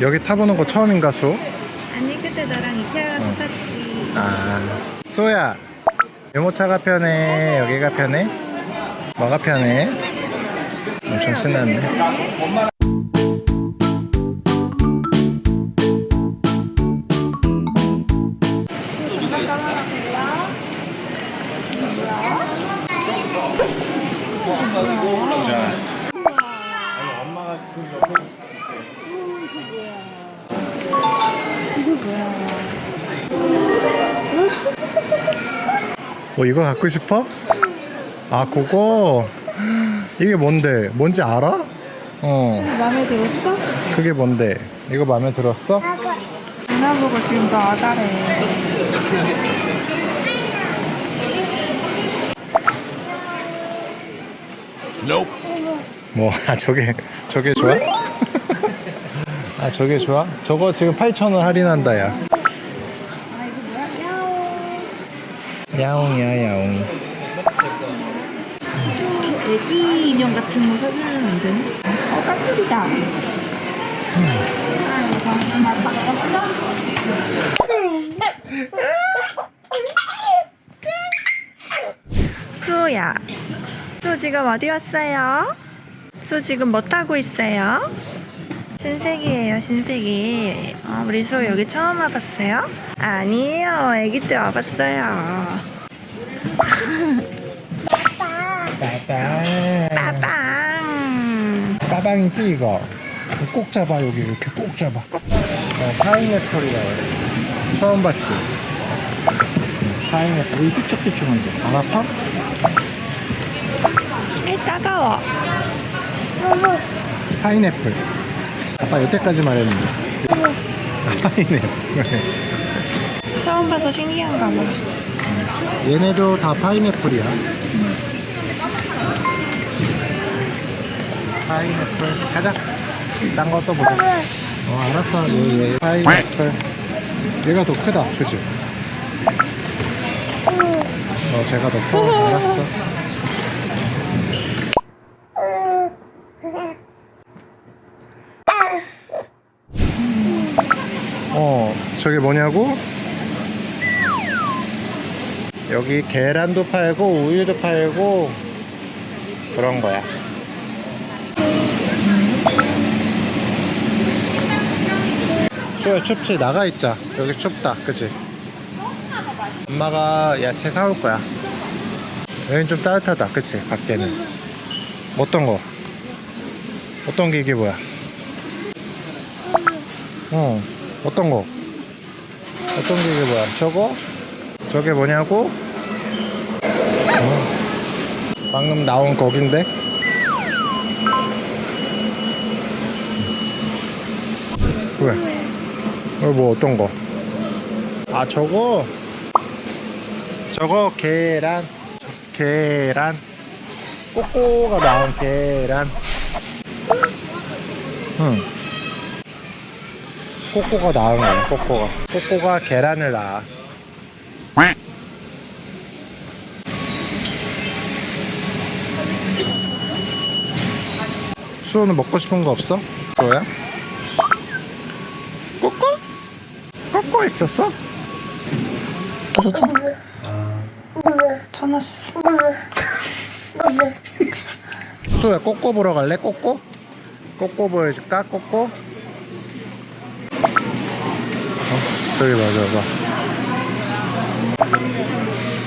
여기 타보는 거 처음인가 수? 아니 그때 나랑 이케아 가서 어. 탔지 아 수호야 유모차가 편해 여기가 편해? 뭐가 편해? 엄청 신났네 자 엄마가 그 옆에 뭐 이거 갖고 싶어? 아 그거 이게 뭔데? 뭔지 알아? 어 마음에 들었어? 그게 뭔데? 이거 마음에 들었어? 누나 보고 지금 너 아가래 뭐아 저게 저게 좋아? 아 저게 좋아? 저거 지금 8,000원 할인한다 야 야옹이야 야옹 애기 인형 같은 거 사주면 안 되나? 어 바꿨어? 수야 수 지금 어디 왔어요? 수 지금 뭐 타고 있어요? 신세기예요 신세기 어, 우리 수 여기 처음 와봤어요? 아니에요 아기 때 와봤어요. 빠빵 빠빵 빠빵이지 이거? 꼭 잡아 여기 이렇게 꼭 잡아. 어, 파인애플이라 그래 처음 봤지? 파인애플. 이 삐쭉삐쭉한데 안 아파? 에 따가워. 파인애플 아빠 여태까지 말했는데. 파인애플 처음 봐서 신기한가 봐 얘네도 다 파인애플이야. 파인애플. 가자. 딴 것도 보자. 어 알았어. 얘, 얘. 파인애플. 얘가 더 크다. 그지? 어 제가 더 커. 알았어 저게 뭐냐고? 여기 계란도 팔고 우유도 팔고 그런 거야. 수야 춥지 나가 있자. 여기 춥다, 그지? 엄마가 야채 사올 거야. 여긴 좀 따뜻하다, 그치? 밖에는. 어떤 거? 어떤 게 이게 뭐야? 어, 어떤 거? 어떤 게 뭐야? 저거? 저게 뭐냐고? 어, 방금 나온 거긴데? 왜? 왜뭐 어떤 거? 아 저거? 저거 계란 계란 꼬꼬가 나온 계란 응 꼬꼬가 나온 거야 꼬꼬가 꼬꼬가 계란을 낳아 수호는 먹고 싶은 거 없어? 수호야? 꼬꼬? 꼬꼬 있었어? 그래서 천 쳐놨어 수호야 꼬꼬 보러 갈래? 꼬꼬? 꼬꼬 보여줄까? 꼬꼬? 저기 맞아 봐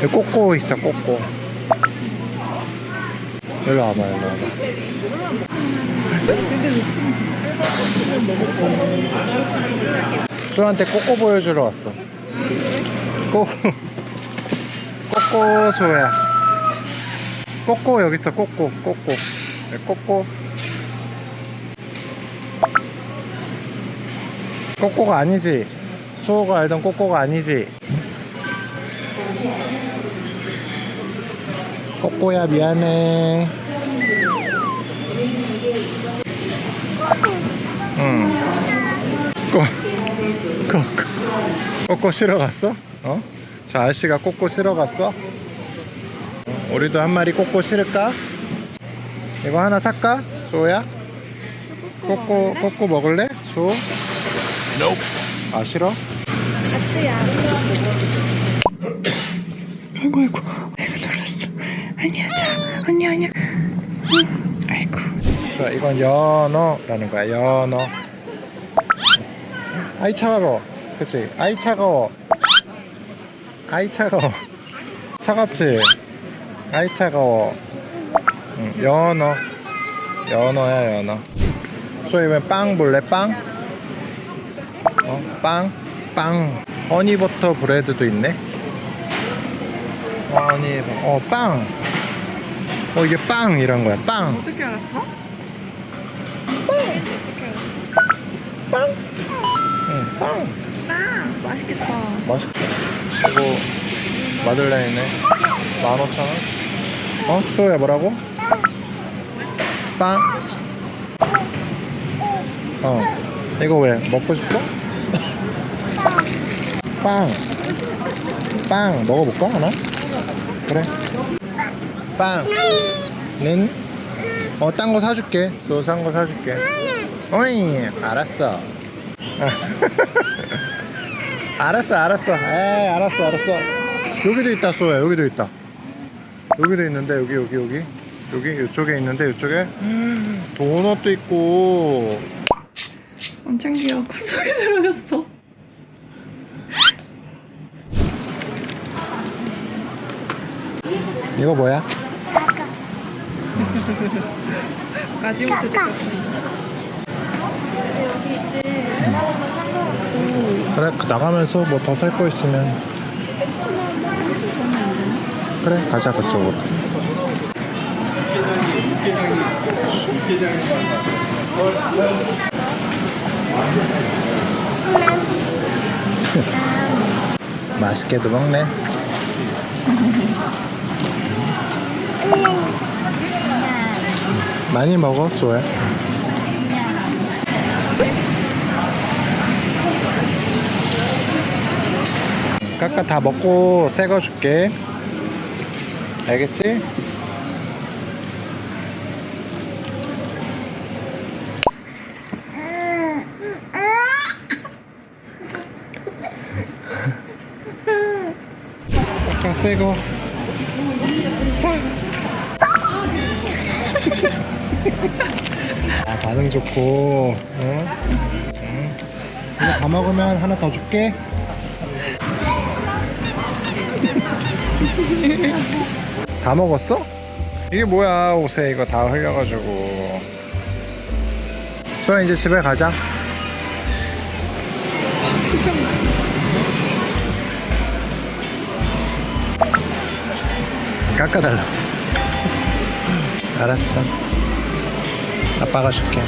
여기 꼬꼬 있어 꼬꼬. 일로 와봐 일로 와봐. 수호한테 꼬꼬 보여주러 왔어. 꼬 꼬꼬 소야. 꼬꼬 여기 있어 꼬꼬 꼬꼬. 네, 꼬꼬. 꼬꼬가 아니지 수호가 알던 꼬꼬가 아니지 꼬꼬야 미안해 응 꼬, 꼬, 꼬, 꼬꼬 실어 갔어? 어? 저 아저씨가 꼬꼬 실어 갔어? 어, 우리도 한 마리 꼬꼬 실을까? 이거 하나 살까? 수호야? 꼬꼬 꼬꼬 먹을래? 수호? 아 싫어? 아이고 아이고 아이고 놀랐어. 아니야 자 아니야 아니야. 응. 아이고. 자 이건 연어라는 거야 연어 아이 차가워 그치 아이 차가워 아이 차가워 차갑지 아이 차가워 응, 연어 연어야 연어 소희면 빵 볼래 빵? 어? 빵? 빵 허니버터 브레드도 있네 허니 어빵 어 이게 빵 이런 거야 빵 어떻게 알았어? 빵. 응, 빵. 빵 맛있겠다. 맛있다. 이거 마들렌이네. 15,000원. 어? 수호야 뭐라고? 빵. 어. 이거 왜? 먹고 싶어? 빵. 빵 먹어볼까 하나? 그래. 빵. 는? 어, 딴 거 사줄게. 수호 산거 사줄게. 어이, 알았어. 알았어, 알았어. 에이, 알았어, 알았어. 여기도 있다, 수호야. 여기도 있다. 여기도 있는데, 여기, 여기, 여기. 여기, 이쪽에 있는데, 이쪽에. 도넛도 있고. 엄청 귀여워. 속에 들어갔어. 이거 뭐야? 마지못해 그래, 그 나가면서 뭐 더 살 거 있으면. 그래, 가자, 그쪽으로. 맛있게도 먹네. 많이 먹어, 소야. 깎아 다 먹고 새 거 줄게. 알겠지? 깎아 새 거. 반응 좋고. 응? 응. 이거 다 먹으면 하나 더 줄게. 다 먹었어? 이게 뭐야 옷에 이거 다 흘려가지고 수아 이제 집에 가자 깎아달라 알았어 아빠가 줄게